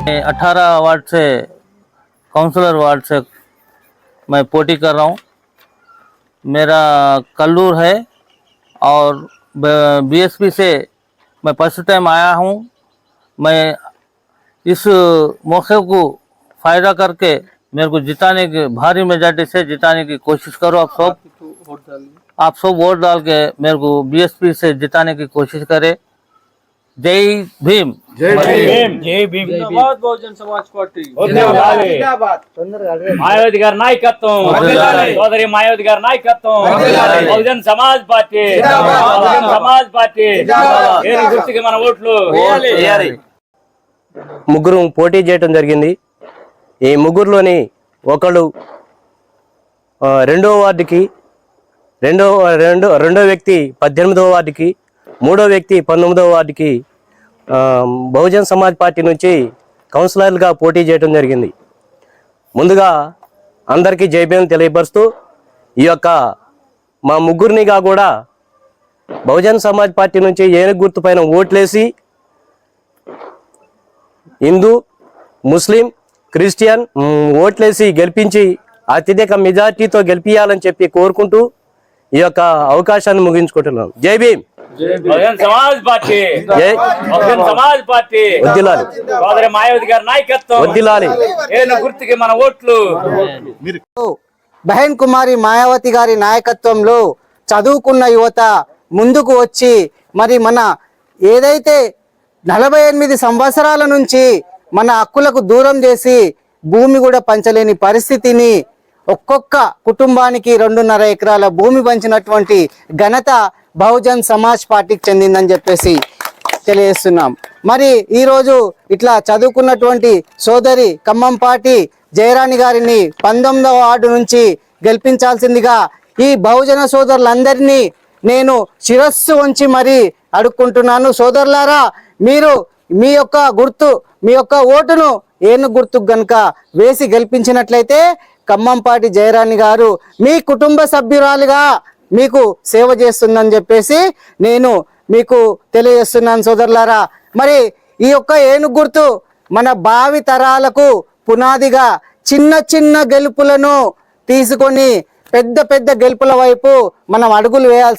अठारह वार्ड से counsellor ward से मैं पोटी कर रहा हूँ। मेरा कल्लूर है और बीएसपी से मैं फ़र्स्ट टाइम आया हूँ। मैं इस मौके को फ़ायदा करके मेरे को जिताने की भारी मेजॉरिटी से जिताने की कोशिश करो आप सब। आप सब वोट डाल के मेरे को बीएसपी से जिताने की कोशिश करें। जय भीम। జై భీమ్. జై భీమ్. వర్ధిల్లాలి. మాయావతి గారి నాయకత్వం. సోదరి మాయావతి గారి నాయకత్వం. బహుజన్ సమాజ్ పార్టీ. బహుజన్ సమాజ్ పార్టీ. గుర్తుకి మన ఓట్లు? ముగ్గురు పోటీ చేయటం జరిగింది. ఈ ముగ్గురులోని ఒకళ్ళు రెండో వార్డుకి రెండో రెండో రెండో వ్యక్తి పద్దెనిమిదవ వార్డుకి మూడో వ్యక్తి పంతొమ్మిదవ వార్డుకి బహుజన్ సమాజ్ పార్టీ నుంచి కౌన్సిలర్లుగా పోటీ చేయడం జరిగింది. ముందుగా అందరికీ జైభీం తెలియపరుస్తూ ఈ యొక్క మా ముగ్గురినిగా కూడా బహుజన్ సమాజ్ పార్టీ నుంచి ఏనుగు గుర్తు పైన ఓట్లేసి హిందూ ముస్లిం క్రిస్టియన్ ఓట్లేసి గెలిపించి అత్యధిక మెజార్టీతో గెలిపించాలని చెప్పి కోరుకుంటూ ఈ యొక్క అవకాశాన్ని ముగించుకుంటున్నాను జై భీమ్! బహుజన్ సమాజ్ పార్టీ. బహుజన్ సమాజ్ పార్టీ. వద్దిలాలి. సోదరి మాయావతి గారి నాయకత్వం. వద్దిలాలి. ఏను గుర్తుకి మన ఓట్లు. బహన్ కుమారి మాయావతి గారి నాయకత్వంలో చదువుకున్న యువత ముందుకు వచ్చి మరి మన ఏదైతే నలభై ఎనిమిది సంవత్సరాల నుంచి మన హక్కులకు దూరం చేసి భూమి కూడా పంచలేని పరిస్థితిని ఒక్కొక్క కుటుంబానికి రెండున్నర ఎకరాల భూమి పంచినటువంటి ఘనత బహుజన్ సమాజ్ పార్టీకి చెందిందని చెప్పేసి తెలియజేస్తున్నాం. మరి ఈరోజు ఇట్లా చదువుకున్నటువంటి సోదరి ఖమ్మంపాటి జయరాణి గారిని పంతొమ్మిదవ వార్డు నుంచి గెలిపించాల్సిందిగా ఈ బహుజన సోదరులందరినీ నేను శిరస్సు ఉంచి మరీ అడుక్కుంటున్నాను. సోదరులారా మీరు మీ యొక్క గుర్తు మీ యొక్క ఓటును ఏను గుర్తుకు గనుక వేసి గెలిపించినట్లయితే ఖమ్మంపాటి జయరాణి గారు మీ కుటుంబ సభ్యురాలుగా మీకు సేవ చేస్తుందని చెప్పేసి నేను మీకు తెలియజేస్తున్నాను సోదరులారా. మరి ఈ యొక్క ఏనుగు గుర్తు మన భావి తరాలకు పునాదిగా చిన్న చిన్న గెలుపులను తీసుకొని పెద్ద పెద్ద గెలుపుల వైపు మనం అడుగులు వేయాల్సి